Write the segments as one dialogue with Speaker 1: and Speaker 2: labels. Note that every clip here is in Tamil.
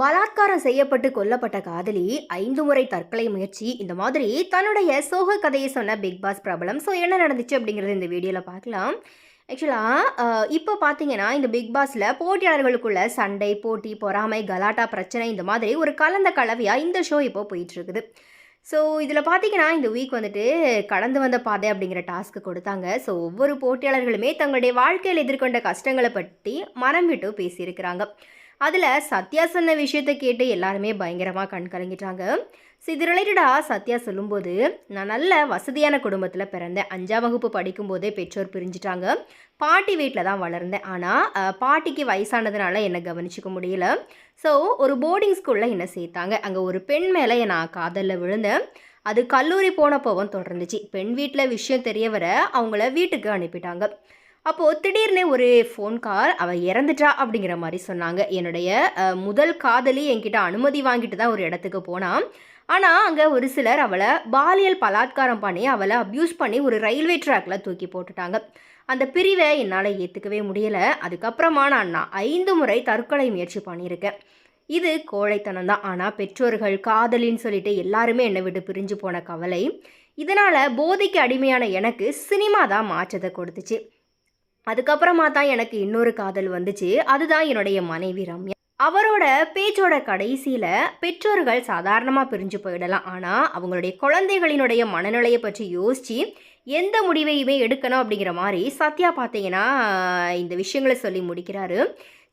Speaker 1: பலாத்காரம் செய்யப்பட்டு கொல்லப்பட்ட காதலி ஐந்து முறை தற்கொலை முயற்சி. இந்த மாதிரி தன்னுடைய சோக கதையை சொன்ன பிக் பாஸ் பிரபலம். ஸோ என்ன நடந்துச்சு அப்படிங்கிறது இந்த வீடியோவில் பார்க்கலாம். ஆக்சுவலாக இப்போ பார்த்தீங்கன்னா இந்த பிக் பாஸில் போட்டியாளர்களுக்குள்ள சண்டை போட்டி பொறாமை கலாட்டா பிரச்சனை இந்த மாதிரி ஒரு கலந்த கலவையாக இந்த ஷோ இப்போ போயிட்டுருக்குது. ஸோ இதில் பார்த்தீங்கன்னா இந்த வீக் வந்துட்டு கடந்து வந்த பாதை அப்படிங்கிற டாஸ்க்கு கொடுத்தாங்க. ஸோ ஒவ்வொரு போட்டியாளர்களுமே தங்களுடைய வாழ்க்கையில் எதிர்கொண்ட கஷ்டங்களை பற்றி மனம் விட்டு பேசியிருக்கிறாங்க. அதில் சத்யா சொன்ன விஷயத்தை கேட்டு எல்லாருமே பயங்கரமாக கண் கலங்கிட்டாங்க. ஸோ இது ரிலேட்டடாக சத்யா சொல்லும்போது நான் நல்ல வசதியான குடும்பத்தில் பிறந்தேன் அஞ்சாம் வகுப்பு படிக்கும்போதே பெற்றோர் பிரிஞ்சிட்டாங்க. பாட்டி வீட்டில் தான் வளர்ந்தேன். ஆனால் பாட்டிக்கு வயசானதுனால என்னை கவனிச்சிக்க முடியல. ஸோ ஒரு போர்டிங் ஸ்கூலில் என்னை சேர்த்தாங்க. அங்கே ஒரு பெண் மேலே நான் காதலில் விழுந்தேன். அது கல்லூரி போனப்போவும் தொடர்ந்துச்சு. பெண் வீட்டில் விஷயம் தெரிய வர அவங்கள வீட்டுக்கு அனுப்பிட்டாங்க. அப்போது திடீர்னு ஒரு ஃபோன் கால் அவள் இறந்துட்டா அப்படிங்கிற மாதிரி சொன்னாங்க. என்னுடைய முதல் காதலி என்கிட்ட அனுமதி வாங்கிட்டு தான் ஒரு இடத்துக்கு போனான் ஆனால் அங்கே ஒரு சிலர் அவளை பாலியல் பலாத்காரம் பண்ணி அவளை அப்யூஸ் பண்ணி ஒரு ரயில்வே ட்ராக்ல தூக்கி போட்டுட்டாங்க. அந்த பிரிவை என்னால் ஏற்றுக்கவே முடியலை. அதுக்கப்புறமா நான் நான் ஐந்து முறை தற்கொலை முயற்சி பண்ணியிருக்கேன். இது கோழைத்தனம் தான். ஆனால் பெற்றோர்கள் காதலின்னு சொல்லிட்டு எல்லாருமே என்னை விட்டு பிரிஞ்சு போன கவலை. இதனால் போதைக்கு அடிமையான எனக்கு சினிமா தான் மாற்றத்தை கொடுத்துச்சு. அதுக்கப்புறமா தான் எனக்கு இன்னொரு காதல் வந்துச்சு. அதுதான் என்னுடைய மனைவி ரம்யா. அவரோட பேச்சோட கடைசியில் பெற்றோர்கள் சாதாரணமாக பிரிஞ்சு போயிடலாம். ஆனால் அவங்களுடைய குழந்தைகளினுடைய மனநிலையை பற்றி யோசித்து எந்த முடிவையுமே எடுக்கணும் அப்படிங்கிற மாதிரி சத்யா பார்த்தீங்கன்னா இந்த விஷயங்களை சொல்லி முடிக்கிறாரு.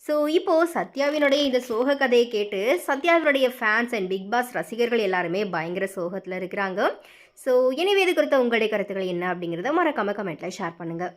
Speaker 1: ஸோ இப்போது சத்யாவினுடைய இந்த சோக கதையை கேட்டு சத்யாவினுடைய ஃபேன்ஸ் அண்ட் பிக் பாஸ் ரசிகர்கள் எல்லாருமே பயங்கர சோகத்தில் இருக்கிறாங்க. ஸோ எனவே இது குறித்த உங்களுடைய கருத்துக்கள் என்ன அப்படிங்கிறத மறக்காம கமெண்ட்டில் ஷேர் பண்ணுங்கள்